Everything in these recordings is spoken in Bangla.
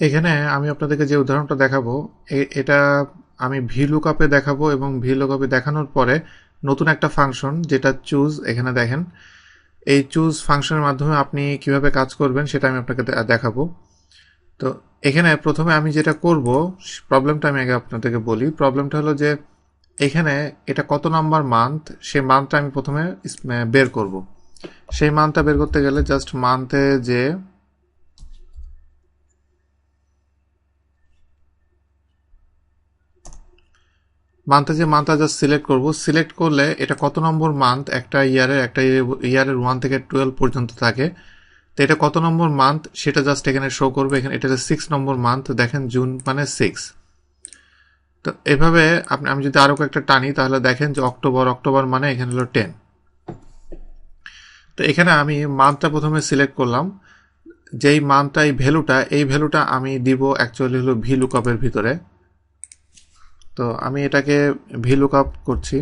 এখানে আমি আপনাদেরকে যে উদাহরণটা দেখাবো এটা আমি ভি লুকআপে দেখাবো এবং ভি লুকআপে দেখানোর পরে নতুন একটা ফাংশন, যেটা চুজ, এখানে দেখেন। এই চুজ ফাংশনের মাধ্যমে আপনি কীভাবে কাজ করবেন সেটা আমি আপনাকে দেখাবো। তো এখানে প্রথমে আমি যেটা করব, প্রবলেমটা আমি আগে আপনাদেরকে বলি। প্রবলেমটা হলো যে এখানে এটা কত নাম্বার মান্থ, সেই মান্থটা আমি প্রথমে বের করব। সেই মান্থটা বের করতে গেলে জাস্ট মান্থে যে মান্থে যে মান্থটা জাস্ট সিলেক্ট করব সিলেক্ট করলে এটা কত নম্বর মান্থ একটা ইয়ারের একটা ইয়ারের ওয়ান থেকে টুয়েলভ পর্যন্ত থাকে। তো এটা কত নম্বর মান্থ সেটা জাস্ট এখানে শো করবে। এখানে এটা সিক্স নম্বর মান্থ দেখেন জুন মানে সিক্স তো এভাবে আপনি, আমি যদি আরও কয়েকটা টানি, তাহলে দেখেন যে অক্টোবর অক্টোবর মানে এখানে হলো টেন তো এখানে আমি মান্থটা প্রথমে সিলেক্ট করলাম। যেই মান্থটা এই ভ্যালুটা এই ভ্যালুটা আমি দিব অ্যাকচুয়ালি হলো ভি লুকআপের ভিতরে। তো আমি এটাকে ভি লুকআপ করছি।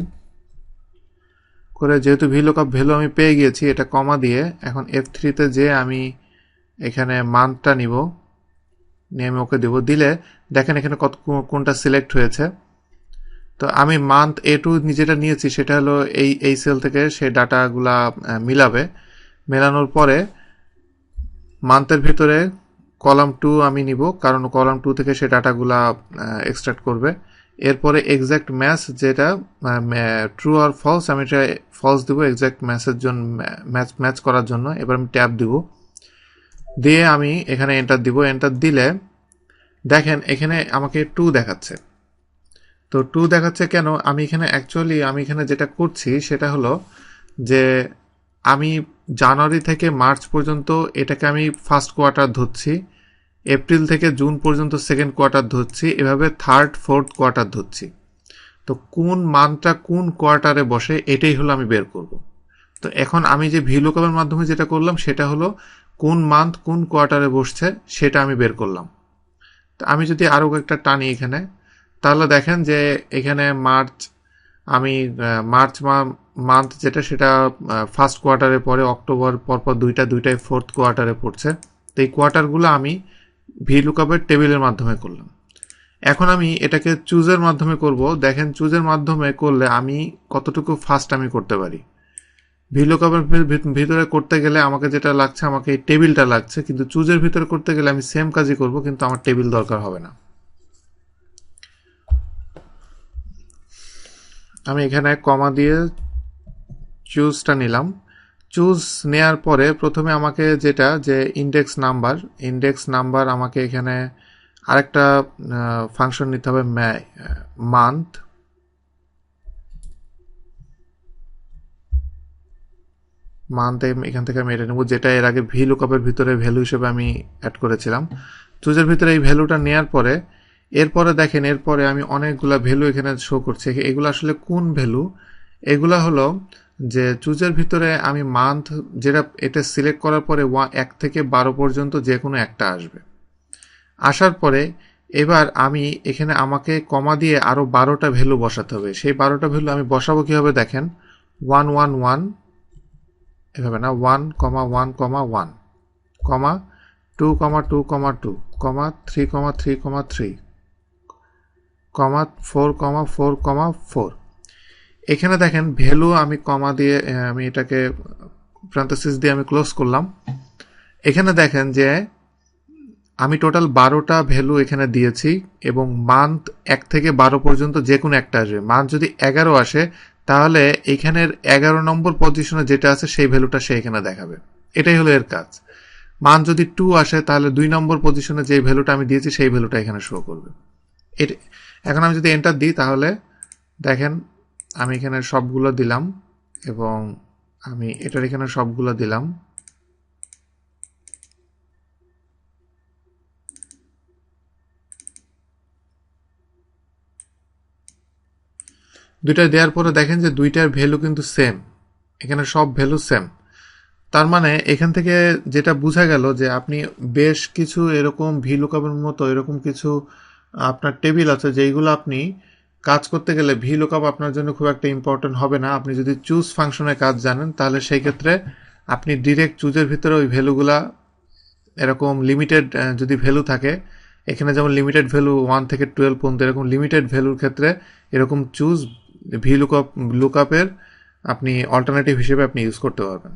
করে যেহেতু ভি লুকআপ ভ্যালু আমি পেয়ে গিয়েছি, এটা কমা দিয়ে এখন এফ থ্রিতে যে আমি এখানে মান্থটা নিব, নিয়ে আমি ওকে দেব। দিলে দেখেন এখানে কত কোনটা সিলেক্ট হয়েছে। তো আমি মান্থ এ টু যেটা নিয়েছি, সেটা হলো এই এই সেল থেকে সে ডাটাগুলা মিলাবে। মেলানোর পরে মান্থের ভিতরে কলাম টু আমি নিব, কারণ কলাম টু থেকে সে ডাটাগুলা এক্সট্রাক্ট করবে। এরপরে এক্স্যাক্ট ম্যাচ যেটা ট্রু আর ফলস আমি এটা ফলস দিব এক্স্যাক্ট ম্যাচের জন্য ম্যাচ ম্যাচ করার জন্য। এবার আমি ট্যাব দিব। দিয়ে আমি এখানে এন্টার দিব। এন্টার দিলে, দেখেন এখানে আমাকে টু দেখাচ্ছে। তো টু দেখাচ্ছে কেন? আমি এখানে অ্যাকচুয়ালি আমি এখানে যেটা করছি সেটা হলো যে, আমি জানুয়ারি থেকে মার্চ পর্যন্ত এটাকে আমি ফার্স্ট কোয়ার্টার ধরছি। এপ্রিল থেকে জুন পর্যন্ত সেকেন্ড কোয়ার্টার ধরছি, এভাবে থার্ড ফোর্থ কোয়ার্টার ধরছি। তো কোন মান্থটা কোন কোয়ার্টারে বসে, এটাই হলো আমি বের করব। তো এখন আমি যে ভিলুকামের মাধ্যমে যেটা করলাম, সেটা হলো কোন মান্থ কোন কোয়ার্টারে বসছে, সেটা আমি বের করলাম। তো আমি যদি আরও একটা টানি এখানে, তাহলে দেখেন যে এখানে মার্চ, আমি মার্চ মান্থ যেটা, সেটা ফার্স্ট কোয়ার্টারে পরে, অক্টোবর পরপর দুইটা, দুইটাই ফোর্থ কোয়ার্টারে পড়ছে। তো এই কোয়ার্টারগুলো আমি ভি লুকআপের টেবিলের মাধ্যমে করলাম। এখন আমি এটাকে চুজের মাধ্যমে করব। দেখেন, চুজের মাধ্যমে করলে আমি কতটুকু ফাস্ট আমি করতে পারি। ভি লুকআপের ভিতরে করতে গেলে আমাকে যেটা লাগছে, আমাকে এই টেবিলটা লাগছে। কিন্তু চুজের ভিতরে করতে গেলে আমি সেম কাজই করব, কিন্তু আমার টেবিল দরকার হবে না। আমি এখানে কমা দিয়ে চুজটা নিলাম। চুজ নেয়ার পরে প্রথমে আমাকে যেটা, যে ইন্ডেক্স নাম্বার ইন্ডেক্স নাম্বার আমাকে এখানে আরেকটা ফাংশন নিতে হবে মান্থ মান্থ এখান থেকে আমি এটা নেব, যেটা এর আগে ভি লুকআপের ভিতরে ভ্যালু হিসেবে আমি অ্যাড করেছিলাম। চুজের ভিতরে এই ভ্যালুটা নেয়ার পরে, এরপরে দেখেন, এরপরে আমি অনেকগুলা ভ্যালু এখানে শো করছি। এগুলো আসলে কোন ভ্যালু? এগুলা হলো যে চুজের ভিতরে আমি মান্থ যেটা এটা সিলেক্ট করার পরে ওয়া এক থেকে বারো পর্যন্ত যে কোনো একটা আসবে। আসার পরে এবার আমি এখানে আমাকে কমা দিয়ে আরও বারোটা ভ্যালু বসাতে হবে। সেই বারোটা ভ্যালু আমি বসাবো কীভাবে দেখেন? ওয়ান ওয়ান ওয়ান এভাবে না one comma one comma one comma two comma two comma two comma three comma three comma three comma four comma four comma four এখানে দেখেন ভ্যালু আমি কমা দিয়ে আমি এটাকে প্রান্তাসিস দিয়ে আমি ক্লোজ করলাম। এখানে দেখেন যে, আমি টোটাল বারোটা ভ্যালু এখানে দিয়েছি এবং মান্থ এক থেকে বারো পর্যন্ত যে কোনো একটা আসবে। মান্থ যদি এগারো আসে, তাহলে এখানের এগারো নম্বর পজিশনে যেটা আছে, সেই ভ্যালুটা সে এখানে দেখাবে। এটাই হলো এর কাজ। মান যদি টু আসে, তাহলে দুই নম্বর পজিশনে যে ভ্যালুটা আমি দিয়েছি, সেই ভ্যালুটা এখানে শো করবে। এখন আমি যদি এন্টার দিই, তাহলে দেখেন আমি এখানে সবগুলো দিলাম এবং আমি এটার এখানে সবগুলো দিলাম। দুইটা দেওয়ার পরে দেখেন যে দুইটার ভ্যালু কিন্তু সেম। এখানে সব ভ্যালু সেম। তার মানে এখান থেকে যেটা বোঝা গেল যে আপনি বেশ কিছু এরকম ভি লুকআপের মতো এরকম কিছু আপনার টেবিল আছে যেইগুলো আপনি কাজ করতে গেলে ভি লুকআপ আপনার জন্য খুব একটা ইম্পর্টেন্ট হবে না। আপনি যদি চুজ ফাংশনের কাজ জানেন, তাহলে সেই ক্ষেত্রে আপনি ডিরেক্ট চুজের ভিতরে ওই ভ্যালুগুলা এরকম লিমিটেড যদি ভ্যালু থাকে, এখানে যেমন লিমিটেড ভ্যালু ওয়ান থেকে টুয়েলভ পর্যন্ত এরকম লিমিটেড ভ্যালুর ক্ষেত্রে এরকম চুজ ভি লুকআপ লুকআপের আপনি অল্টারনেটিভ হিসেবে আপনি ইউজ করতে পারবেন।